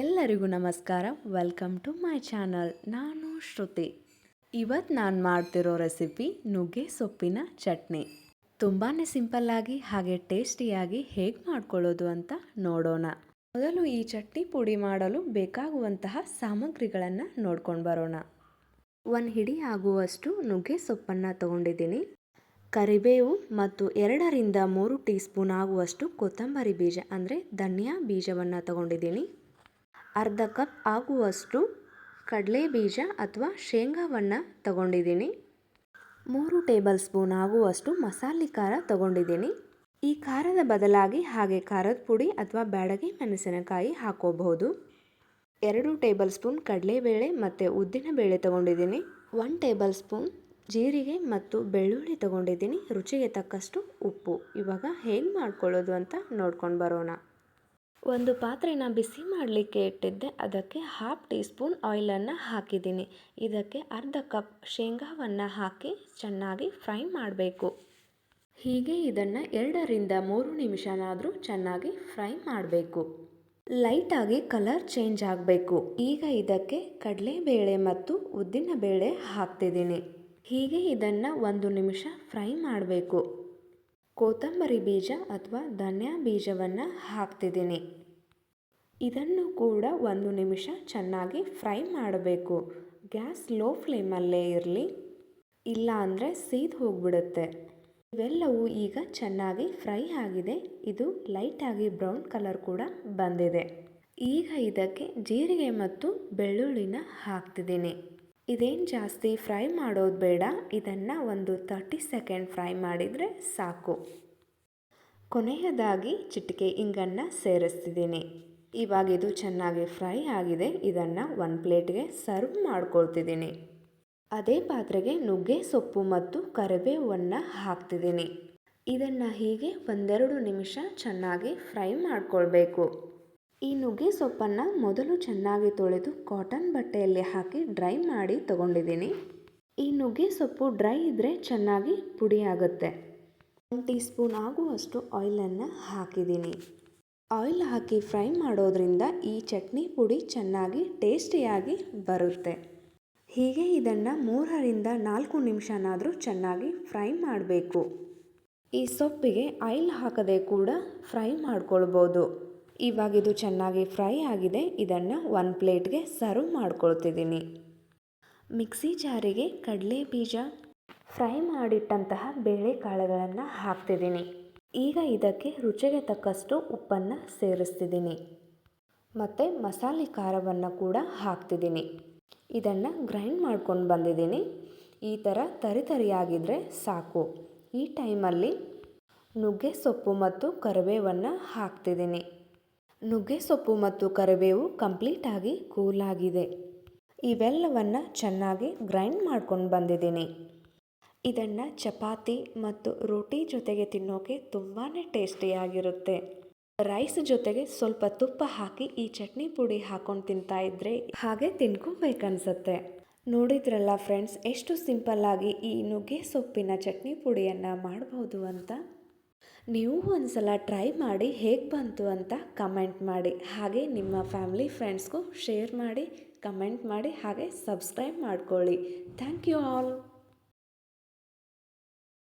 ಎಲ್ಲರಿಗೂ ನಮಸ್ಕಾರ. Welcome to my channel ನಾನು ಶ್ರುತಿ. ಇವತ್ತು ನಾನು ಮಾಡ್ತಿರೋ ರೆಸಿಪಿ ನುಗ್ಗೆ ಸೊಪ್ಪಿನ ಚಟ್ನಿ. ತುಂಬಾ ಸಿಂಪಲ್ಲಾಗಿ ಹಾಗೆ ಟೇಸ್ಟಿಯಾಗಿ ಹೇಗೆ ಮಾಡ್ಕೊಳ್ಳೋದು ಅಂತ ನೋಡೋಣ. ಮೊದಲು ಈ ಚಟ್ನಿ ಪುಡಿ ಮಾಡಲು ಬೇಕಾಗುವಂತಹ ಸಾಮಗ್ರಿಗಳನ್ನು ನೋಡ್ಕೊಂಡು ಬರೋಣ. ಒಂದು ಹಿಡಿ ಆಗುವಷ್ಟು ನುಗ್ಗೆ ಸೊಪ್ಪನ್ನು ತಗೊಂಡಿದ್ದೀನಿ. ಕರಿಬೇವು ಮತ್ತು ಎರಡರಿಂದ ಮೂರು ಟೀ ಸ್ಪೂನ್ ಆಗುವಷ್ಟು ಕೊತ್ತಂಬರಿ ಬೀಜ, ಅಂದರೆ ಧನಿಯಾ ಬೀಜವನ್ನು ತಗೊಂಡಿದ್ದೀನಿ. ಅರ್ಧ ಕಪ್ ಆಗುವಷ್ಟು ಕಡಲೆ ಬೀಜ ಅಥವಾ ಶೇಂಗಾವನ್ನು ತಗೊಂಡಿದ್ದೀನಿ. ಮೂರು ಟೇಬಲ್ ಸ್ಪೂನ್ ಆಗುವಷ್ಟು ಮಸಾಲೆ ಖಾರ ತಗೊಂಡಿದ್ದೀನಿ. ಈ ಖಾರದ ಬದಲಾಗಿ ಹಾಗೆ ಖಾರದ ಪುಡಿ ಅಥವಾ ಬ್ಯಾಡಗಿ ಮೆಣಸಿನಕಾಯಿ ಹಾಕೋಬಹುದು. ಎರಡು ಟೇಬಲ್ ಸ್ಪೂನ್ ಕಡಲೆಬೇಳೆ ಮತ್ತು ಉದ್ದಿನಬೇಳೆ ತಗೊಂಡಿದ್ದೀನಿ. ಒನ್ ಟೇಬಲ್ ಸ್ಪೂನ್ ಜೀರಿಗೆ ಮತ್ತು ಬೆಳ್ಳುಳ್ಳಿ ತಗೊಂಡಿದ್ದೀನಿ. ರುಚಿಗೆ ತಕ್ಕಷ್ಟು ಉಪ್ಪು. ಇವಾಗ ಹೇಗೆ ಮಾಡ್ಕೊಳ್ಳೋದು ಅಂತ ನೋಡ್ಕೊಂಡು ಬರೋಣ. ಒಂದು ಪಾತ್ರೆನ ಬಿಸಿ ಮಾಡಲಿಕ್ಕೆ ಇಟ್ಟಿದ್ದೆ. ಅದಕ್ಕೆ ಹಾಫ್ ಟೀ ಸ್ಪೂನ್ ಆಯಿಲನ್ನು ಹಾಕಿದ್ದೀನಿ. ಇದಕ್ಕೆ ಅರ್ಧ ಕಪ್ ಶೇಂಗಾವನ್ನು ಹಾಕಿ ಚೆನ್ನಾಗಿ ಫ್ರೈ ಮಾಡಬೇಕು. ಹೀಗೆ ಇದನ್ನು ಎರಡರಿಂದ ಮೂರು ನಿಮಿಷನಾದರೂ ಚೆನ್ನಾಗಿ ಫ್ರೈ ಮಾಡಬೇಕು. ಲೈಟಾಗಿ ಕಲರ್ ಚೇಂಜ್ ಆಗಬೇಕು. ಈಗ ಇದಕ್ಕೆ ಕಡಲೆಬೇಳೆ ಮತ್ತು ಉದ್ದಿನ ಬೇಳೆ ಹಾಕ್ತಿದ್ದೀನಿ. ಹೀಗೆ ಇದನ್ನು ಒಂದು ನಿಮಿಷ ಫ್ರೈ ಮಾಡಬೇಕು. ಕೊತ್ತಂಬರಿ ಬೀಜ ಅಥವಾ ಧನಿಯಾ ಬೀಜವನ್ನು ಹಾಕ್ತಿದ್ದೀನಿ. ಇದನ್ನು ಕೂಡ ಒಂದು ನಿಮಿಷ ಚೆನ್ನಾಗಿ ಫ್ರೈ ಮಾಡಬೇಕು. ಗ್ಯಾಸ್ ಲೋ ಫ್ಲೇಮಲ್ಲೇ ಇರಲಿ. ಇಲ್ಲ ಅಂದರೆ ಸೀದ್ ಹೋಗ್ಬಿಡುತ್ತೆ. ಇವೆಲ್ಲವೂ ಈಗ ಚೆನ್ನಾಗಿ ಫ್ರೈ ಆಗಿದೆ. ಇದು ಲೈಟಾಗಿ ಬ್ರೌನ್ ಕಲರ್ ಕೂಡ ಬಂದಿದೆ. ಈಗ ಇದಕ್ಕೆ ಜೀರಿಗೆ ಮತ್ತು ಬೆಳ್ಳುಳ್ಳಿನ ಹಾಕ್ತಿದ್ದೀನಿ. ಇದೇನು ಜಾಸ್ತಿ ಫ್ರೈ ಮಾಡೋದು ಬೇಡ, ಇದನ್ನು ಒಂದು ತರ್ಟಿ ಸೆಕೆಂಡ್ ಫ್ರೈ ಮಾಡಿದರೆ ಸಾಕು. ಕೊನೆಯದಾಗಿ ಚಿಟಿಕೆ ಇಂಗನ್ನು ಸೇರಿಸ್ತಿದ್ದೀನಿ. ಇವಾಗ ಇದು ಚೆನ್ನಾಗಿ ಫ್ರೈ ಆಗಿದೆ, ಇದನ್ನು ಒಂದು ಪ್ಲೇಟ್ಗೆ ಸರ್ವ್ ಮಾಡ್ಕೊಳ್ತಿದ್ದೀನಿ. ಅದೇ ಪಾತ್ರೆಗೆ ನುಗ್ಗೆ, ಸೊಪ್ಪು ಮತ್ತು ಕರಿಬೇವನ್ನು ಹಾಕ್ತಿದ್ದೀನಿ. ಇದನ್ನು ಹೀಗೆ ಒಂದೆರಡು ನಿಮಿಷ ಚೆನ್ನಾಗಿ ಫ್ರೈ ಮಾಡ್ಕೊಳ್ಬೇಕು. ಈ ನುಗ್ಗೆ ಸೊಪ್ಪನ್ನು ಮೊದಲು ಚೆನ್ನಾಗಿ ತೊಳೆದು ಕಾಟನ್ ಬಟ್ಟೆಯಲ್ಲಿ ಹಾಕಿ ಡ್ರೈ ಮಾಡಿ ತಗೊಂಡಿದ್ದೀನಿ. ಈ ನುಗ್ಗೆ ಸೊಪ್ಪು ಡ್ರೈ ಇದ್ದರೆ ಚೆನ್ನಾಗಿ ಪುಡಿ ಆಗುತ್ತೆ. ಒಂದು ಟೀ ಸ್ಪೂನ್ ಆಗುವಷ್ಟು ಆಯಿಲನ್ನು ಹಾಕಿದ್ದೀನಿ. ಆಯಿಲ್ ಹಾಕಿ ಫ್ರೈ ಮಾಡೋದ್ರಿಂದ ಈ ಚಟ್ನಿ ಪುಡಿ ಚೆನ್ನಾಗಿ ಟೇಸ್ಟಿಯಾಗಿ ಬರುತ್ತೆ. ಹೀಗೆ ಇದನ್ನು ಮೂರರಿಂದ ನಾಲ್ಕು ನಿಮಿಷನಾದರೂ ಚೆನ್ನಾಗಿ ಫ್ರೈ ಮಾಡಬೇಕು. ಈ ಸೊಪ್ಪಿಗೆ ಆಯಿಲ್ ಹಾಕದೆ ಕೂಡ ಫ್ರೈ ಮಾಡ್ಕೊಳ್ಬೋದು. ಇವಾಗ ಇದು ಚೆನ್ನಾಗಿ ಫ್ರೈ ಆಗಿದೆ, ಇದನ್ನು ಒಂದು ಪ್ಲೇಟ್ಗೆ ಸರ್ವ್ ಮಾಡ್ಕೊಳ್ತಿದ್ದೀನಿ. ಮಿಕ್ಸಿ ಜಾರಿಗೆ ಕಡಲೆ ಬೀಜ, ಫ್ರೈ ಮಾಡಿಟ್ಟಂತಹ ಬೇಳೆಕಾಳುಗಳನ್ನು ಹಾಕ್ತಿದ್ದೀನಿ. ಈಗ ಇದಕ್ಕೆ ರುಚಿಗೆ ತಕ್ಕಷ್ಟು ಉಪ್ಪನ್ನು ಸೇರಿಸ್ತಿದ್ದೀನಿ. ಮತ್ತು ಮಸಾಲೆ ಖಾರವನ್ನು ಕೂಡ ಹಾಕ್ತಿದ್ದೀನಿ. ಇದನ್ನು ಗ್ರೈಂಡ್ ಮಾಡ್ಕೊಂಡು ಬಂದಿದ್ದೀನಿ. ಈ ಥರ ತರಿತರಿಯಾಗಿದ್ದರೆ ಸಾಕು. ಈ ಟೈಮಲ್ಲಿ ನುಗ್ಗೆ ಸೊಪ್ಪು ಮತ್ತು ಕರಿಬೇವನ್ನು ಹಾಕ್ತಿದ್ದೀನಿ. ನುಗ್ಗೆ ಸೊಪ್ಪು ಮತ್ತು ಕರಿಬೇವು ಕಂಪ್ಲೀಟಾಗಿ ಕೂಲಾಗಿದೆ ಇವೆಲ್ಲವನ್ನು ಚೆನ್ನಾಗಿ ಗ್ರೈಂಡ್ ಮಾಡ್ಕೊಂಡು ಬಂದಿದ್ದೀನಿ. ಇದನ್ನು ಚಪಾತಿ ಮತ್ತು ರೋಟಿ ಜೊತೆಗೆ ತಿನ್ನೋಕೆ ತುಂಬಾ ಟೇಸ್ಟಿಯಾಗಿರುತ್ತೆ ರೈಸ್ ಜೊತೆಗೆ ಸ್ವಲ್ಪ ತುಪ್ಪ ಹಾಕಿ ಈ ಚಟ್ನಿ ಪುಡಿ ಹಾಕೊಂಡು ತಿಂತಾ ಇದ್ರೆ ಹಾಗೆ ತಿನ್ಕೋಬೇಕನ್ಸತ್ತೆ ನೋಡಿದ್ರಲ್ಲ ಫ್ರೆಂಡ್ಸ್ ಎಷ್ಟು ಸಿಂಪಲ್ಲಾಗಿ ಈ ನುಗ್ಗೆ ಸೊಪ್ಪಿನ ಚಟ್ನಿ ಪುಡಿಯನ್ನು ಮಾಡ್ಬೋದು ಅಂತ? ನೀವು ಒಂದ್ಸಲ ಟ್ರೈ ಮಾಡಿ ಹೇಗೆ ಬಂತು ಅಂತ ಕಮೆಂಟ್ ಮಾಡಿ. ಹಾಗೆ ನಿಮ್ಮ ಫ್ಯಾಮಿಲಿ ಫ್ರೆಂಡ್ಸ್ಗೂ ಶೇರ್ ಮಾಡಿ, ಕಮೆಂಟ್ ಮಾಡಿ, ಹಾಗೆ ಸಬ್ಸ್ಕ್ರೈಬ್ ಮಾಡ್ಕೊಳ್ಳಿ. Thank you all.